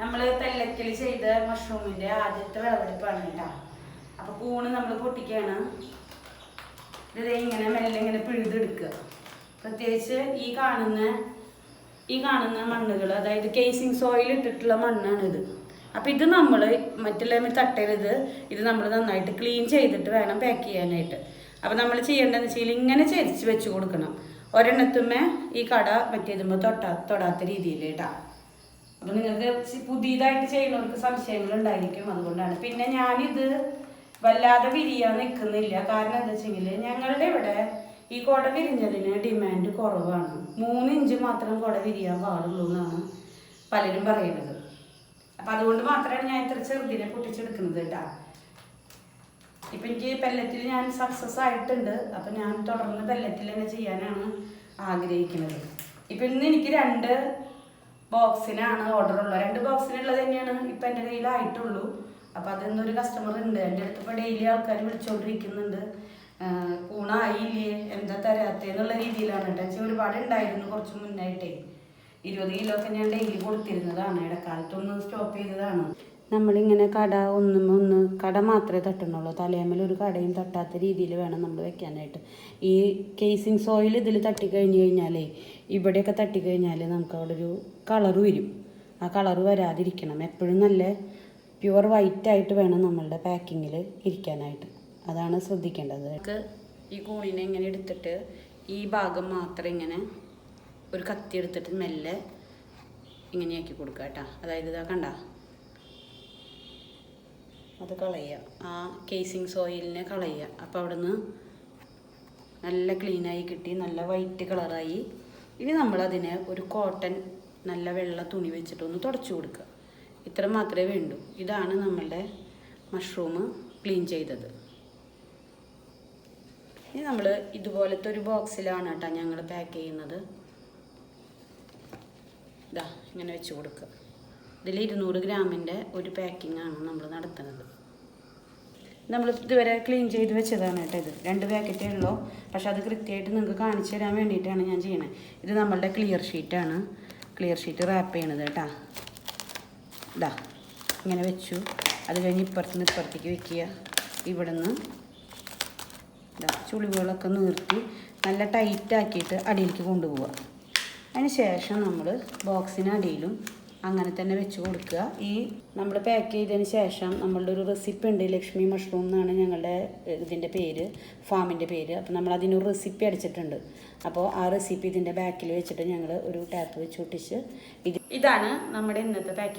നമ്മൾ പെല്ലക്കൽ ചെയ്ത മഷ്റൂമിന്റെ ആദ്യത്തെ വിളവെടുപ്പാണ് കേട്ടോ. അപ്പോൾ കൂണ് നമ്മൾ പൊട്ടിക്കുകയാണ് ഇത് ഇങ്ങനെ മെല്ലെ ഇങ്ങനെ പിഴുതെടുക്കുക. പ്രത്യേകിച്ച് ഈ കാണുന്ന ഈ കാണുന്ന മണ്ണുകൾ അതായത് കേസിങ് സോയിൽ ഇട്ടിട്ടുള്ള മണ്ണാണ് ഇത്. അപ്പോൾ ഇത് നമ്മൾ മറ്റുള്ള തട്ടരുത്. ഇത് നമ്മൾ നന്നായിട്ട് ക്ലീൻ ചെയ്തിട്ട് വേണം പാക്ക് ചെയ്യാനായിട്ട്. അപ്പോൾ നമ്മൾ ചെയ്യേണ്ടതെന്ന് വെച്ചാൽ ഇങ്ങനെ ചരിച്ച് വെച്ച് കൊടുക്കണം. ഒരെണ്ണത്തുമ്മേ ഈ കട മറ്റേതുമ്പോൾ തൊട്ടാ തൊടാത്ത രീതിയിൽ കേട്ടാ. അപ്പം നിങ്ങൾക്ക് പുതിയതായിട്ട് ചെയ്യുന്നവർക്ക് സംശയങ്ങൾ ഉണ്ടായിരിക്കും അതുകൊണ്ടാണ്. പിന്നെ ഞാനിത് വല്ലാതെ വിരിയാൻ നിൽക്കുന്നില്ല. കാരണം എന്താ വെച്ചെങ്കിൽ ഞങ്ങളുടെ ഇവിടെ ഈ കുട വിരിഞ്ഞതിന് ഡിമാൻഡ് കുറവാണ്. മൂന്ന് ഇഞ്ച് മാത്രം കുട വിരിയാൻ പാടുള്ളൂ എന്നാണ് പലരും പറയുന്നത്. അപ്പം അതുകൊണ്ട് മാത്രമാണ് ഞാൻ ഇത്ര ചെറുതിനെ പൊട്ടിച്ചെടുക്കുന്നത് കേട്ടാ. ഇപ്പം എനിക്ക് പെല്ലറ്റിൽ ഞാൻ സക്സസ് ആയിട്ടുണ്ട്. അപ്പം ഞാൻ തുടർന്ന് പെല്ലറ്റിൽ തന്നെ ചെയ്യാനാണ് ആഗ്രഹിക്കുന്നത്. ഇപ്പം ഇന്ന് എനിക്ക് രണ്ട് ബോക്സിനാണ് ഓർഡർ ഉള്ളത്. രണ്ട് ബോക്സിനുള്ളത് തന്നെയാണ് ഇപ്പം എന്റെ കയ്യിലായിട്ടുള്ളൂ. അപ്പോൾ അതിന്നൊരു കസ്റ്റമർ ഉണ്ട്. എന്റെ അടുത്ത് ഇപ്പോൾ ഡെയിലി ആൾക്കാർ വിളിച്ചുകൊണ്ടിരിക്കുന്നുണ്ട് കൂണായില്ലേ എന്താ തരാത്തേന്നുള്ള രീതിയിലാണ് കേട്ടോ. വെച്ചാൽ ഒരുപാട് ഉണ്ടായിരുന്നു കുറച്ച് മുന്നായിട്ടേ. ഇരുപത് കിലോ ഒക്കെ ഞാൻ ഡെയിലി കൊടുത്തിരുന്നതാണ്. ഇടക്കാലത്തൊന്ന് സ്റ്റോപ്പ് ചെയ്തതാണ്. നമ്മളിങ്ങനെ കട ഒന്നും ഒന്ന് കട മാത്രമേ തട്ടുന്നുള്ളൂ. തലയമ്മൽ ഒരു കടയും തട്ടാത്ത രീതിയിൽ വേണം നമ്മൾ വെക്കാനായിട്ട്. ഈ കേസിങ് സോയിൽ ഇതിൽ തട്ടിക്കഴിഞ്ഞ് കഴിഞ്ഞാലേ ഇവിടെയൊക്കെ തട്ടിക്കഴിഞ്ഞാൽ നമുക്ക് അവിടെ ഒരു കളറ് വരും. ആ കളർ വരാതിരിക്കണം. എപ്പോഴും നല്ല പ്യുവർ വൈറ്റ് ആയിട്ട് വേണം നമ്മളുടെ പാക്കിങ്ങിൽ ഇരിക്കാനായിട്ട്. അതാണ് ശ്രദ്ധിക്കേണ്ടത്. ഈ കൂണിനെ ഇങ്ങനെ എടുത്തിട്ട് ഈ ഭാഗം മാത്രം ഇങ്ങനെ ഒരു കത്തി എടുത്തിട്ട് മെല്ലെ ഇങ്ങനെയാക്കി കൊടുക്കുക കേട്ടോ. അതായത് ഇതാ കണ്ട? അത് കളയുക. ആ കേസിങ് സോയിലിനെ കളയുക. അപ്പോൾ അവിടുന്ന് നല്ല ക്ലീനായി കിട്ടി നല്ല വൈറ്റ് കളറായി ഇനി നമ്മളതിനെ ഒരു കോട്ടൺ നല്ല വെള്ള തുണി വെച്ചിട്ടൊന്ന് തുടച്ചു കൊടുക്കുക. ഇത്ര മാത്രമേ വേണ്ടൂ. ഇതാണ് നമ്മളുടെ മഷ്റൂം ക്ലീൻ ചെയ്തത്. ഇനി നമ്മൾ ഇതുപോലത്തെ ഒരു ബോക്സിലാണ് കേട്ടോ ഞങ്ങൾ പാക്ക് ചെയ്യുന്നത്. ഇതാ ഇങ്ങനെ വെച്ച് കൊടുക്കുക. ഇതിൽ ഇരുന്നൂറ് ഗ്രാമിന്റെ ഒരു പാക്കിംഗ് ആണ് നമ്മൾ നടത്തുന്നത്. നമ്മൾ ഇതുവരെ ക്ലീൻ ചെയ്ത് വെച്ചതാണ് കേട്ടോ ഇത്. രണ്ട് പാക്കറ്റേ ഉള്ളൂ. പക്ഷെ അത് കൃത്യമായിട്ട് നിങ്ങൾക്ക് കാണിച്ചു തരാൻ വേണ്ടിയിട്ടാണ് ഞാൻ ചെയ്യണത് ഇത് നമ്മളുടെ ക്ലിയർ ഷീറ്റാണ് ക്ലിയർ ഷീറ്റ് റാപ്പ് ചെയ്യണത് കേട്ടാ. ഇതാ ഇങ്ങനെ വെച്ചു. അത് കഴിഞ്ഞ് ഇപ്പുറത്തുനിന്ന് ഇപ്പുറത്തേക്ക് വെക്കുക. ഇവിടെ നിന്ന് ഇതാ ചുളിവുകളൊക്കെ നിർത്തി നല്ല ടൈറ്റാക്കിയിട്ട് അടിയിലേക്ക് കൊണ്ടുപോവുക. അതിന് ശേഷം നമ്മൾ ബോക്സിനടിയിലും അങ്ങനെ തന്നെ വെച്ച് കൊടുക്കുക. ഈ നമ്മൾ പാക്ക് ചെയ്തതിന് ശേഷം നമ്മളുടെ ഒരു റെസിപ്പി ഉണ്ട് ലക്ഷ്മി മഷ്റൂം എന്നാണ് ഞങ്ങളുടെ ഇതിന്റെ പേര് ഫാമിന്റെ പേര്. അപ്പോൾ നമ്മൾ അതിനൊരു റെസിപ്പി അടിച്ചിട്ടുണ്ട്. അപ്പോൾ ആ റെസിപ്പി ഇതിന്റെ ബാക്കിൽ വെച്ചിട്ട് ഞങ്ങൾ ഒരു ടാപ്പ് വെച്ച് ഒട്ടിച്ച് ഇത് ഇതാണ് നമ്മുടെ ഇന്നത്തെ പാക്കിംഗ്